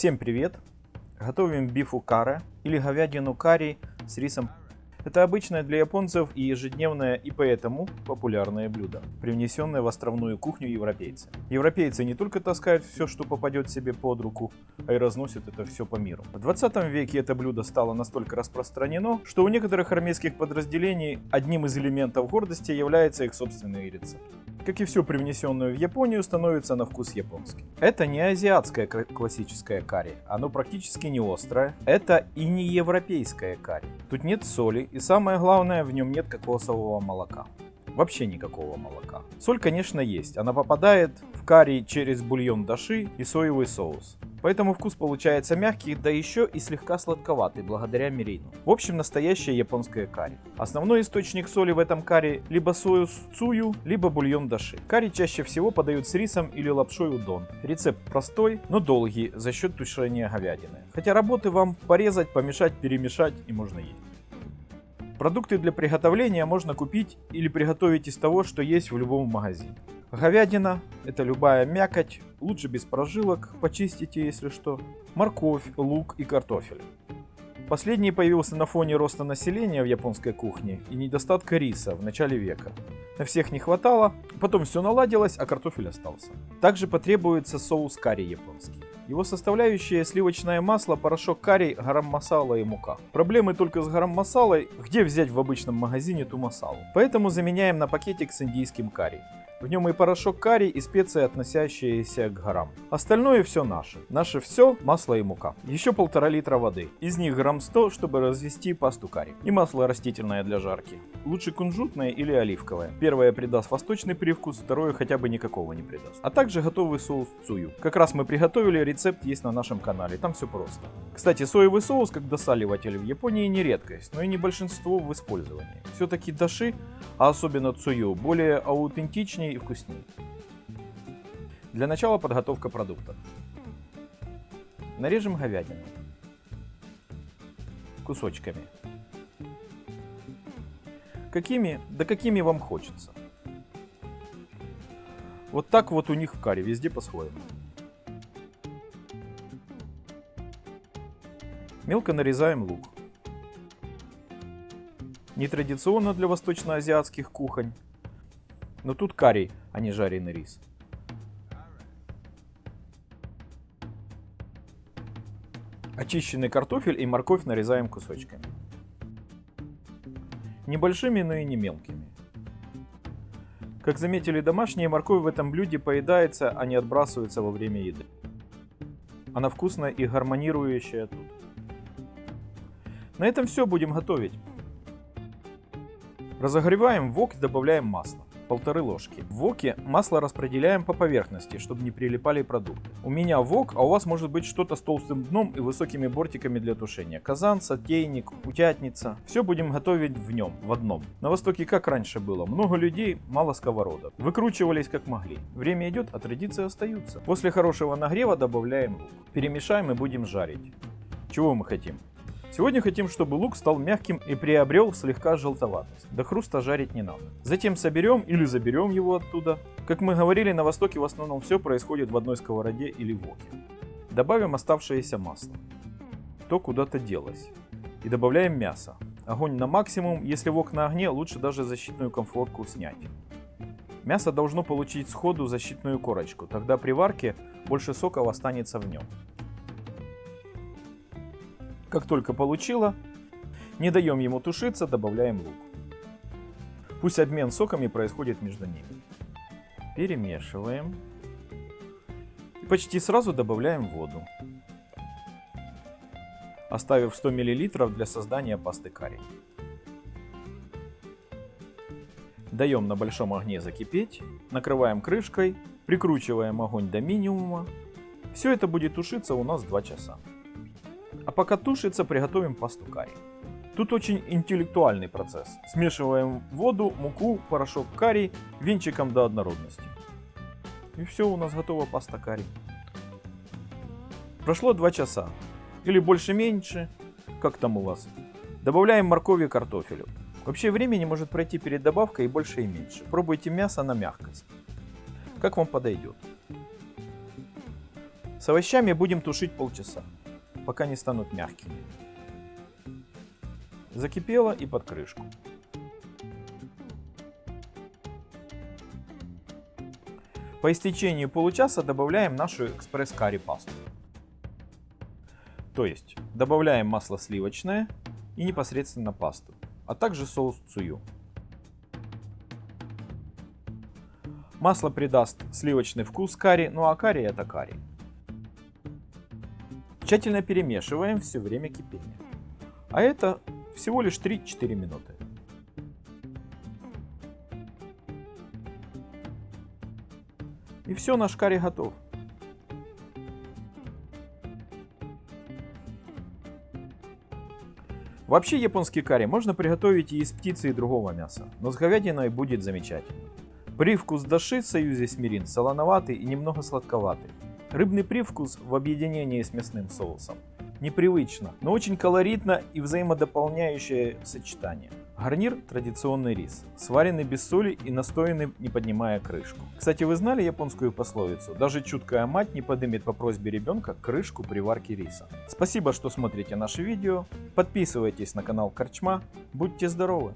Всем привет! Готовим бифу каре или говядину карри с рисом. Это обычное для японцев и ежедневное и поэтому популярное блюдо, привнесенное в островную кухню европейцами. Европейцы не только таскают все, что попадет себе под руку, а и разносят это все по миру. В 20 веке это блюдо стало настолько распространено, что у некоторых армейских подразделений одним из элементов гордости является их собственный рецепт как и все привнесенное в Японию, становится на вкус японский. Это не азиатское классическое карри, оно практически не острое. Это и не европейское карри. Тут нет соли, и самое главное, в нем нет кокосового молока. Вообще никакого молока. Соль, конечно, есть. Она попадает в карри через бульон даши и соевый соус. Поэтому вкус получается мягкий, да еще и слегка сладковатый, благодаря мирину. В общем, настоящее японское карри. Основной источник соли в этом карри либо соус цую, либо бульон даши. Карри чаще всего подают с рисом или лапшой удон. Рецепт простой, но долгий за счет тушения говядины. Хотя работы вам порезать, помешать, перемешать и можно есть. Продукты для приготовления можно купить или приготовить из того, что есть в любом магазине. Говядина – это любая мякоть, лучше без прожилок, почистите, если что. Морковь, лук и картофель. Последний появился на фоне роста населения в японской кухне и недостатка риса в начале века. На всех не хватало, потом все наладилось, а картофель остался. Также потребуется соус карри японский. Его составляющие сливочное масло, порошок карри, гарам-масала и мука. Проблемы только с гарам-масалой, где взять в обычном магазине ту масалу. Поэтому заменяем на пакетик с индийским карри. В нем и порошок карри, и специи, относящиеся к горам. Остальное все наше. Наше все масло и мука. Еще полтора литра воды. Из них грамм 100, чтобы развести пасту карри. И масло растительное для жарки. Лучше кунжутное или оливковое. Первое придаст восточный привкус, второе хотя бы никакого не придаст. А также готовый соус цую. Как раз мы приготовили, рецепт есть на нашем канале, там все просто. Кстати, соевый соус как досаливатель в Японии не редкость, но и не большинство в использовании. Все-таки даши, а особенно цую, более аутентичнее и вкуснее. Для начала подготовка продуктов. Нарежем говядину кусочками. Какими? Да какими вам хочется. Вот так вот у них в каре, везде по-своему. Мелко нарезаем лук. Нетрадиционно для восточноазиатских кухонь. Но тут карри, а не жареный рис. Очищенный картофель и морковь нарезаем кусочками. Небольшими, но и не мелкими. Как заметили домашние, морковь в этом блюде поедается, а не отбрасывается во время еды. Она вкусная и гармонирующая тут. На этом все будем готовить. Разогреваем вок и добавляем масло полторы ложки. В воке масло распределяем по поверхности, чтобы не прилипали продукты. У меня вок, а у вас может быть что-то с толстым дном и высокими бортиками для тушения. Казан, сотейник, утятница. Все будем готовить в нем, в одном. На Востоке как раньше было. Много людей, мало сковородок. Выкручивались как могли. Время идет, а традиции остаются. После хорошего нагрева добавляем лук. Перемешаем и будем жарить. Чего мы хотим? Сегодня хотим, чтобы лук стал мягким и приобрел слегка желтоватость. До хруста жарить не надо. Затем соберем или заберем его оттуда. Как мы говорили, на востоке в основном все происходит в одной сковороде или воке. Добавим оставшееся масло. То куда-то делось. И добавляем мясо. Огонь на максимум, если вок на огне, лучше даже защитную комфортку снять. Мясо должно получить сходу защитную корочку, тогда при варке больше сока останется в нем. Как только получила, не даем ему тушиться, добавляем лук. Пусть обмен соками происходит между ними. Перемешиваем. И почти сразу добавляем воду. Оставив 100 мл для создания пасты карри. Даем на большом огне закипеть, накрываем крышкой, прикручиваем огонь до минимума. Все это будет тушиться у нас 2 часа. А пока тушится, приготовим пасту карри. Тут очень интеллектуальный процесс. Смешиваем воду, муку, порошок карри венчиком до однородности. И все, у нас готова паста карри. Прошло 2 часа. Или больше-меньше, как там у вас. Добавляем моркови и картофелю. Вообще времени может пройти перед добавкой и больше и меньше. Пробуйте мясо на мягкость. Как вам подойдет. С овощами будем тушить полчаса, пока не станут мягкими. Закипело и под крышку. По истечении получаса добавляем нашу экспресс-карри пасту. То есть добавляем масло сливочное и непосредственно пасту, а также соус цую. Масло придаст сливочный вкус карри, ну а карри это карри. Тщательно перемешиваем все время кипения. А это всего лишь 3-4 минуты. И все, наш карри готов. Вообще японский карри можно приготовить и из птицы и другого мяса, но с говядиной будет замечательно. Привкус даши в союзе с мирин солоноватый и немного сладковатый. Рыбный привкус в объединении с мясным соусом. Непривычно, но очень колоритно и взаимодополняющее сочетание. Гарнир – традиционный рис, сваренный без соли и настоянный, не поднимая крышку. Кстати, вы знали японскую пословицу? Даже чуткая мать не поднимет по просьбе ребенка крышку при варке риса. Спасибо, что смотрите наше видео. Подписывайтесь на канал Корчма. Будьте здоровы!